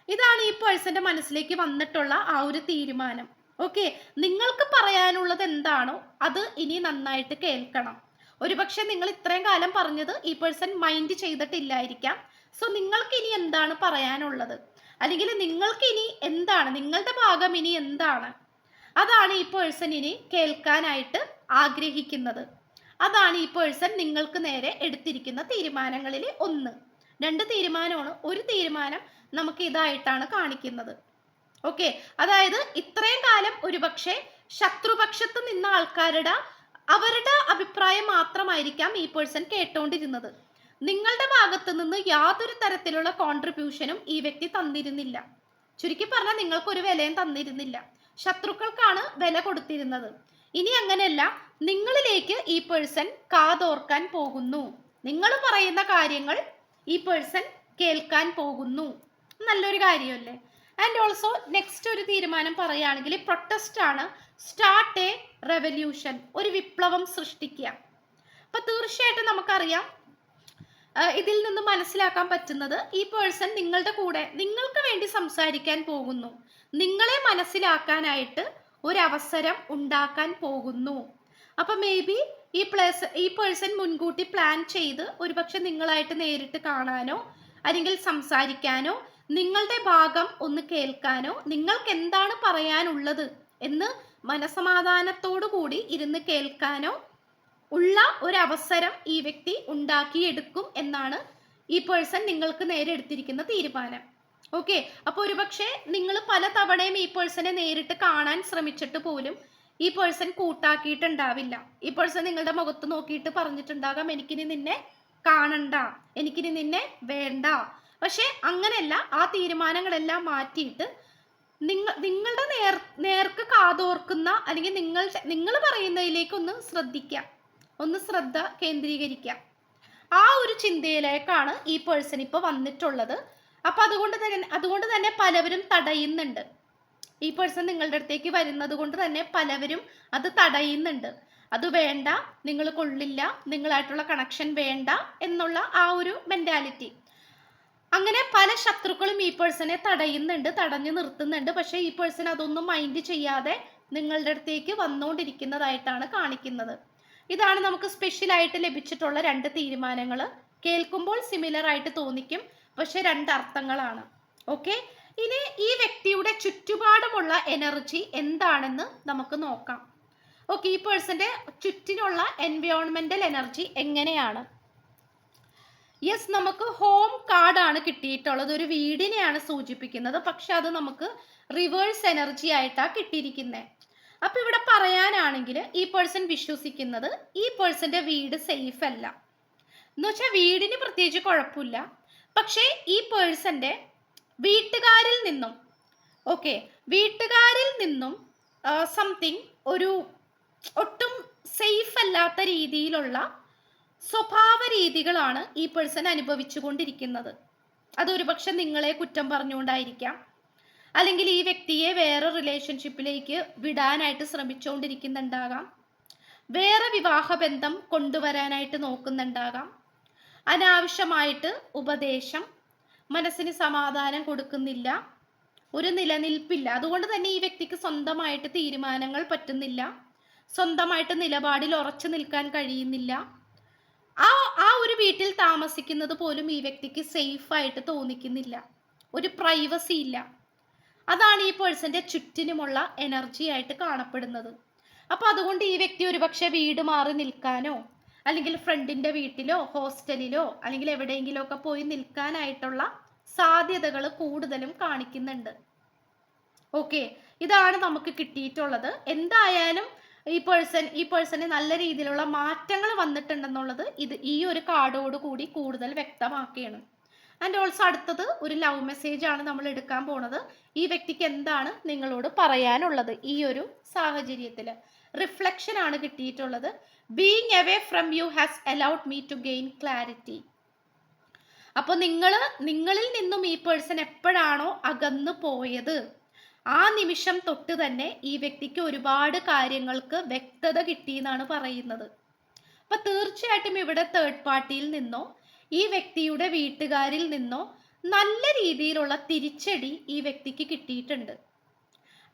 ഇതാണ് ഈ പേഴ്സന്റെ മനസ്സിലേക്ക് വന്നിട്ടുള്ള ആ ഒരു തീരുമാനം. ഓക്കെ? നിങ്ങൾക്ക് പറയാനുള്ളത് എന്താണോ അത് ഇനി നന്നായിട്ട് കേൾക്കണം. ഒരുപക്ഷെ നിങ്ങൾ ഇത്രയും കാലം പറഞ്ഞത് ഈ പേഴ്സൺ മൈൻഡ് ചെയ്തിട്ടില്ലായിരിക്കാം. സോ നിങ്ങൾക്ക് ഇനി എന്താണ് പറയാനുള്ളത്? അല്ലെങ്കിൽ നിങ്ങൾക്ക് ഇനി എന്താണ്? നിങ്ങളുടെ ഭാഗം ഇനി എന്താണ്? അതാണ് ഈ പേഴ്സൺ ഇനി കേൾക്കാനായിട്ട് ആഗ്രഹിക്കുന്നത്. അതാണ് ഈ പേഴ്സൺ നിങ്ങൾക്ക് നേരെ എടുത്തിരിക്കുന്ന തീരുമാനങ്ങളിൽ ഒന്ന്. രണ്ട് തീരുമാനമാണ്. ഒരു തീരുമാനം നമുക്ക് ഇതായിട്ടാണ് കാണിക്കുന്നത്. ഓക്കെ അതായത് ഇത്രയും കാലം ഒരുപക്ഷെ ശത്രുപക്ഷത്ത് നിന്ന ആൾക്കാരുടെ അവരുടെ അഭിപ്രായം മാത്രമായിരിക്കാം ഈ പേഴ്സൺ കേട്ടോണ്ടിരുന്നത്. നിങ്ങളുടെ ഭാഗത്ത് നിന്ന് യാതൊരു തരത്തിലുള്ള കോൺട്രിബ്യൂഷനും ഈ വ്യക്തി തന്നിരുന്നില്ല. ചുരുക്കി പറഞ്ഞാൽ നിങ്ങൾക്ക് ഒരു വിലയും തന്നിരുന്നില്ല. ശത്രുക്കൾക്കാണ് വില കൊടുത്തിരുന്നത്. ഇനി അങ്ങനെയല്ല നിങ്ങളിലേക്ക് ഈ പേഴ്സൺ കാതോർക്കാൻ പോകുന്നു. നിങ്ങൾ പറയുന്ന കാര്യങ്ങൾ ഈ പേഴ്സൺ കേൾക്കാൻ പോകുന്നു. നല്ലൊരു കാര്യമല്ലേ? ആൻഡ് ഓൾസോ നെക്സ്റ്റ് ഒരു തീരുമാനം പറയുകയാണെങ്കിൽ പ്രൊട്ടസ്റ്റ് ആണ്. സ്റ്റാർട്ട് എ റെവല്യൂഷൻ ഒരു വിപ്ലവം സൃഷ്ടിക്കുക. അപ്പൊ തീർച്ചയായിട്ടും നമുക്കറിയാം ഇതിൽ നിന്ന് മനസ്സിലാക്കാൻ പറ്റുന്നത് ഈ പേഴ്സൺ നിങ്ങളുടെ കൂടെ നിങ്ങൾക്ക് വേണ്ടി സംസാരിക്കാൻ പോകുന്നു. നിങ്ങളെ മനസ്സിലാക്കാനായിട്ട് ഒരവസരം ഉണ്ടാക്കാൻ പോകുന്നു. അപ്പൊ മേ ബി ഈ പ്ലേസ് ഈ പേഴ്സൺ മുൻകൂട്ടി പ്ലാൻ ചെയ്ത് ഒരുപക്ഷെ നിങ്ങളായിട്ട് നേരിട്ട് കാണാനോ അല്ലെങ്കിൽ സംസാരിക്കാനോ നിങ്ങളുടെ ഭാഗം ഒന്ന് കേൾക്കാനോ നിങ്ങൾക്ക് എന്താണ് പറയാനുള്ളത് എന്ന് മനസമാധാനത്തോടു കൂടി ഇരുന്ന് കേൾക്കാനോ ഉള്ള ഒരു അവസരം ഈ വ്യക്തി ഉണ്ടാക്കിയെടുക്കും എന്നാണ് ഈ പേഴ്സൺ നിങ്ങൾക്ക് നേരെ എടുത്തിരിക്കുന്ന തീരുമാനം. ഓക്കെ അപ്പോൾ ഒരുപക്ഷെ നിങ്ങൾ പല തവണയും ഈ പേഴ്സണെ നേരിട്ട് കാണാൻ ശ്രമിച്ചിട്ട് പോലും ഈ പേഴ്സൺ കൂട്ടാക്കിയിട്ടുണ്ടാവില്ല. ഈ പേഴ്സൺ നിങ്ങളുടെ മുഖത്ത് നോക്കിയിട്ട് പറഞ്ഞിട്ടുണ്ടാകാം എനിക്കിനി നിന്നെ കാണണ്ട എനിക്കിനി നിന്നെ വേണ്ട. പക്ഷെ അങ്ങനെയല്ല ആ തീരുമാനങ്ങളെല്ലാം മാറ്റിയിട്ട് നിങ്ങൾ നിങ്ങളുടെ നേർ നേർക്ക് കാതോർക്കുന്ന അല്ലെങ്കിൽ നിങ്ങൾ നിങ്ങൾ പറയുന്നതിലേക്കൊന്ന് ശ്രദ്ധിക്കാം. ഒന്ന് ശ്രദ്ധ കേന്ദ്രീകരിക്കാം. ആ ഒരു ചിന്തയിലേക്കാണ് ഈ പേഴ്സൺ ഇപ്പോൾ വന്നിട്ടുള്ളത്. അപ്പൊ അതുകൊണ്ട് തന്നെ അതുകൊണ്ട് തന്നെ പലവരും തടയുന്നുണ്ട്. ഈ പേഴ്സൺ നിങ്ങളുടെ അടുത്തേക്ക് വരുന്നത് കൊണ്ട് തന്നെ പലവരും അത് തടയുന്നുണ്ട്. അത് വേണ്ട നിങ്ങൾ കൊള്ളില്ല നിങ്ങളായിട്ടുള്ള കണക്ഷൻ വേണ്ട എന്നുള്ള ആ ഒരു മെന്റാലിറ്റി അങ്ങനെ പല ശത്രുക്കളും ഈ പേഴ്സണെ തടയുന്നുണ്ട് തടഞ്ഞു നിർത്തുന്നുണ്ട്. പക്ഷേ ഈ പേഴ്സൺ അതൊന്നും മൈൻഡ് ചെയ്യാതെ നിങ്ങളുടെ അടുത്തേക്ക് വന്നുകൊണ്ടിരിക്കുന്നതായിട്ടാണ് കാണിക്കുന്നത്. ഇതാണ് നമുക്ക് സ്പെഷ്യൽ ആയിട്ട് ലഭിച്ചിട്ടുള്ള രണ്ട് തീരുമാനങ്ങൾ കേൾക്കുമ്പോൾ സിമിലർ ആയിട്ട് തോന്നിക്കും പക്ഷെ രണ്ട് അർത്ഥങ്ങളാണ്. ഓക്കെ ഇനി ഈ വ്യക്തിയുടെ ചുറ്റുപാടുമുള്ള എനർജി എന്താണെന്ന് നമുക്ക് നോക്കാം. ഓക്കെ ഈ പേഴ്സന്റെ ചുറ്റിനുള്ള എൻവയോൺമെന്റൽ എനർജി എങ്ങനെയാണ്? യെസ് നമുക്ക് ഹോം കാർഡ് ആണ് കിട്ടിയിട്ടുള്ളത്. ഒരു വീടിനെയാണ് സൂചിപ്പിക്കുന്നത്. പക്ഷെ അത് നമുക്ക് റിവേഴ്സ് എനർജി ആയിട്ടാണ് കിട്ടിയിരിക്കുന്നത് അപ്പൊ ഇവിടെ പറയാനാണെങ്കിൽ ഈ പേഴ്സൺ വിശ്വസിക്കുന്നത് ഈ പേഴ്സന്റെ വീട് സേഫ് അല്ല. എന്ന് വെച്ചാൽ വീടിന് പ്രത്യേകിച്ച് കുഴപ്പമില്ല. പക്ഷേ ഈ പേഴ്സന്റെ വീട്ടുകാരിൽ നിന്നും ഓക്കെ വീട്ടുകാരിൽ നിന്നും സംതിങ് ഒരു ഒട്ടും സേഫ് അല്ലാത്ത രീതിയിലുള്ള സ്വഭാവ രീതികളാണ് ഈ പേഴ്സൺ അനുഭവിച്ചുകൊണ്ടിരിക്കുന്നത്. അതൊരു പക്ഷെ നിങ്ങളെ കുറ്റം പറഞ്ഞുകൊണ്ടായിരിക്കാം. അല്ലെങ്കിൽ ഈ വ്യക്തിയെ വേറെ റിലേഷൻഷിപ്പിലേക്ക് വിടാനായിട്ട് ശ്രമിച്ചുകൊണ്ടിരിക്കുന്നുണ്ടാകാം വേറെ വിവാഹബന്ധം കൊണ്ടുവരാനായിട്ട് നോക്കുന്നുണ്ടാകാം. അനാവശ്യമായിട്ട് ഉപദേശം മനസ്സിന് സമാധാനം കൊടുക്കുന്നില്ല ഒരു നിലനിൽപ്പില്ല. അതുകൊണ്ട് തന്നെ ഈ വ്യക്തിക്ക് സ്വന്തമായിട്ട് തീരുമാനങ്ങൾ പറ്റുന്നില്ല സ്വന്തമായിട്ട് നിലപാടിൽ ഉറച്ചു നിൽക്കാൻ കഴിയുന്നില്ല. ആ ആ ഒരു വീട്ടിൽ താമസിക്കുന്നത് പോലും ഈ വ്യക്തിക്ക് സേഫ് ആയിട്ട് തോന്നിക്കുന്നില്ല. ഒരു പ്രൈവസി ഇല്ല. അതാണ് ഈ പേഴ്സന്റെ ചുറ്റിനുമുള്ള എനർജി ആയിട്ട് കാണപ്പെടുന്നത്. അപ്പോൾ അതുകൊണ്ട് ഈ വ്യക്തി ഒരുപക്ഷെ വീട് മാറി നിൽക്കാനോ അല്ലെങ്കിൽ ഫ്രണ്ടിന്റെ വീട്ടിലോ ഹോസ്റ്റലിലോ അല്ലെങ്കിൽ എവിടെയെങ്കിലും ഒക്കെ പോയി നിൽക്കാനായിട്ടുള്ള സാധ്യതകൾ കൂടുതലും കാണിക്കുന്നുണ്ട്. ഓക്കെ. ഇതാണ് നമുക്ക് കിട്ടിയിട്ടുള്ളത്. എന്തായാലും ഈ പേഴ്സൺ ഈ പേഴ്സണ് നല്ല രീതിയിലുള്ള മാറ്റങ്ങൾ വന്നിട്ടുണ്ടെന്നുള്ളത് ഇത് ഈ ഒരു കാർഡോട് കൂടി കൂടുതൽ വ്യക്തമാക്കുകയാണ്. ആൻഡ് ഓൾസോ അടുത്തത് ഒരു ലവ് മെസ്സേജ് ആണ് നമ്മൾ എടുക്കാൻ പോണത്. ഈ വ്യക്തിക്ക് എന്താണ് നിങ്ങളോട് പറയാനുള്ളത് ഈ ഒരു സാഹചര്യത്തിൽ റിഫ്ലക്ഷൻ ആണ് കിട്ടിയിട്ടുള്ളത്. Being away from you has allowed me to gain clarity അപ്പോൾ നിങ്ങൾ നിങ്ങളിൽ നിന്നും ഈ പേഴ്സൺ എപ്പോഴാണോ അകന്നു പോയത്? ആ നിമിഷം തൊട്ട് തന്നെ ഈ വ്യക്തിക്ക് ഒരുപാട് കാര്യങ്ങൾക്ക് വ്യക്തത കിട്ടിയെന്നാണ് പറയുന്നത്. അപ്പൊ തീർച്ചയായിട്ടും ഇവിടെ തേർഡ് പാർട്ടിയിൽ നിന്നോ ഈ വ്യക്തിയുടെ വീട്ടുകാരിൽ നിന്നോ നല്ല രീതിയിലുള്ള തിരിച്ചടി ഈ വ്യക്തിക്ക് കിട്ടിയിട്ടുണ്ട്.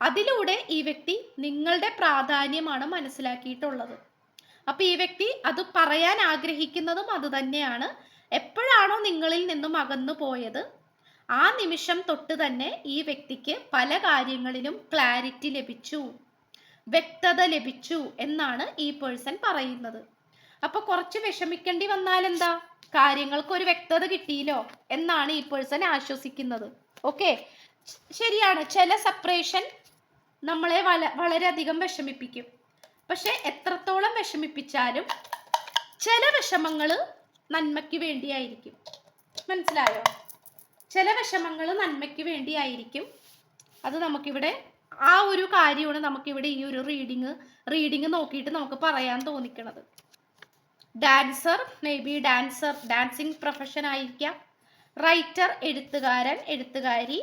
അതിലൂടെ ഈ വ്യക്തി നിങ്ങളുടെ പ്രാധാന്യമാണ് മനസ്സിലാക്കിയിട്ടുള്ളത്. അപ്പൊ ഈ വ്യക്തി അത് പറയാൻ ആഗ്രഹിക്കുന്നതും അത് തന്നെയാണ്. എപ്പോഴാണോ നിങ്ങളിൽ നിന്നും അകന്നു പോയത് ആ നിമിഷം തൊട്ട് തന്നെ ഈ വ്യക്തിക്ക് പല കാര്യങ്ങളിലും ക്ലാരിറ്റി ലഭിച്ചു വ്യക്തത ലഭിച്ചു എന്നാണ് ഈ പേഴ്സൺ പറയുന്നത്. അപ്പൊ കുറച്ച് വിഷമിക്കേണ്ടി വന്നാൽ എന്താ കാര്യങ്ങൾക്ക് ഒരു വ്യക്തത കിട്ടിയില്ലോ എന്നാണ് ഈ പേഴ്സൺ ആശ്വസിക്കുന്നത്. ഓക്കെ ശരിയാണ്. ചില സെപ്പറേഷൻ നമ്മളെ വള വളരെയധികം വിഷമിപ്പിക്കും. പക്ഷെ എത്രത്തോളം വിഷമിപ്പിച്ചാലും ചില വിഷമങ്ങൾ നന്മയ്ക്ക് വേണ്ടിയായിരിക്കും. മനസ്സിലായോ? ചില വിഷമങ്ങൾ നന്മയ്ക്ക് വേണ്ടിയായിരിക്കും. അത് നമുക്കിവിടെ ആ ഒരു കാര്യമാണ് നമുക്കിവിടെ ഈ ഒരു റീഡിങ് റീഡിങ് നോക്കിയിട്ട് നമുക്ക് പറയാൻ തോന്നിക്കണത്. Dancer maybe dancer dancing profession ആയിരിക്കാം. റൈറ്റർ എഴുത്തുകാരൻ എഴുത്തുകാരി.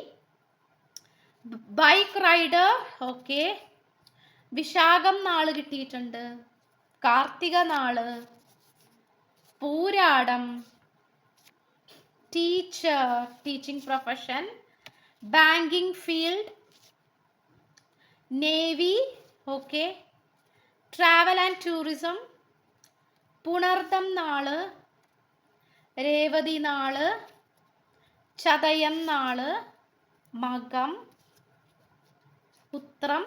ബൈക്ക് റൈഡർ ഓക്കെ വിശാഖം നാൾ കിട്ടിയിട്ടുണ്ട്. കാർത്തിക നാൾ. Pooradam. Teacher teaching profession banking field navy okay travel and tourism Punartham നാൾ രേവതി നാൾ ചതയം നാൾ മകം ഉത്രം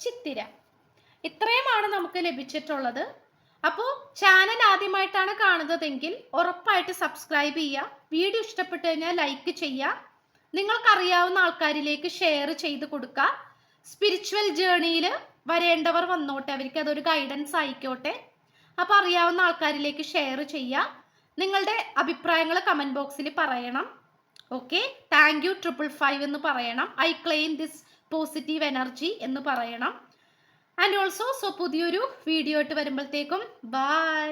ചിത്തിര. ഇത്രയുമാണ് നമുക്ക് ലഭിച്ചിട്ടുള്ളത്. അപ്പോൾ ചാനൽ ആദ്യമായിട്ടാണ് കാണുന്നതെങ്കിൽ ഉറപ്പായിട്ട് സബ്സ്ക്രൈബ് ചെയ്യുക. വീഡിയോ ഇഷ്ടപ്പെട്ടു കഴിഞ്ഞാൽ ലൈക്ക് ചെയ്യുക. നിങ്ങൾക്കറിയാവുന്ന ആൾക്കാരിലേക്ക് ഷെയർ ചെയ്ത് കൊടുക്കുക. സ്പിരിച്വൽ ജേണിയിൽ വരേണ്ടവർ വന്നോട്ടെ അവർക്ക് അതൊരു ഗൈഡൻസ് ആയിക്കോട്ടെ. അപ്പോൾ അറിയാവുന്ന ആൾക്കാരിലേക്ക് ഷെയർ ചെയ്യുക നിങ്ങളുടെ അഭിപ്രായങ്ങൾ കമന്റ് ബോക്സിൽ പറയണം. Okay thank you triple five എന്ന് പറയണം. I claim this positive energy എന്ന് പറയണം. ആൻഡ് ഓൾസോ സോ പുതിയൊരു വീഡിയോ ആയിട്ട് വരുമ്പോഴത്തേക്കും ബൈ